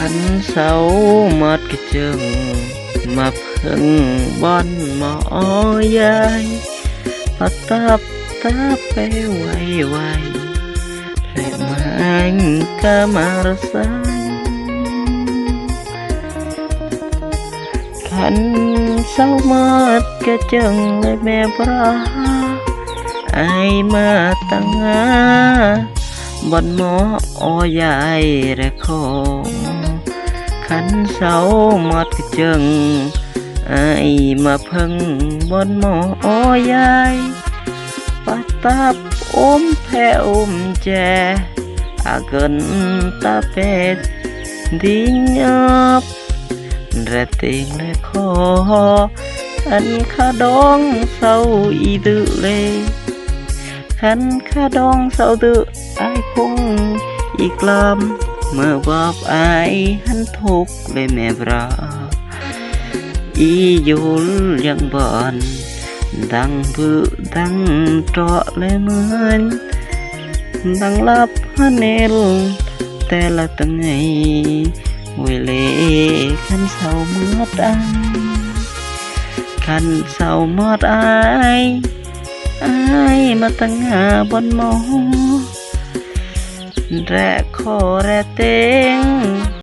ខាន់សៅមាត់កជើងមកភឹងបនមកអយាយអតាប់តាពេលវៃវៃលែកម៉ាញ់កាមរសាយខាន់សៅមាត់កជើងលែកមេប្រាអៃមកតងាបនមកអយាយរកោ ขันเสาหมดจึงไอมาพิ่งบนหมออใหญ่ปัดตับอมแผ่อมแจอาเกินตาเป็ดดิญบระติงและคออันขาดองเศร้าอีดือเลยขันข้าดองเศร้าดื้ออายคงอีกลำ เมื่อบอบอายหันทุกเลยแม่บราอียุลยังบอนดังบือดังเจาะเลยเหมือนดังลับฮะเนลแต่ละตั้งไงเวเลขันเศร้าเมื่อดังขันเศร้าเมื่ออายอายมาตั้งหาบนมอ แรกคอแรกเต็ง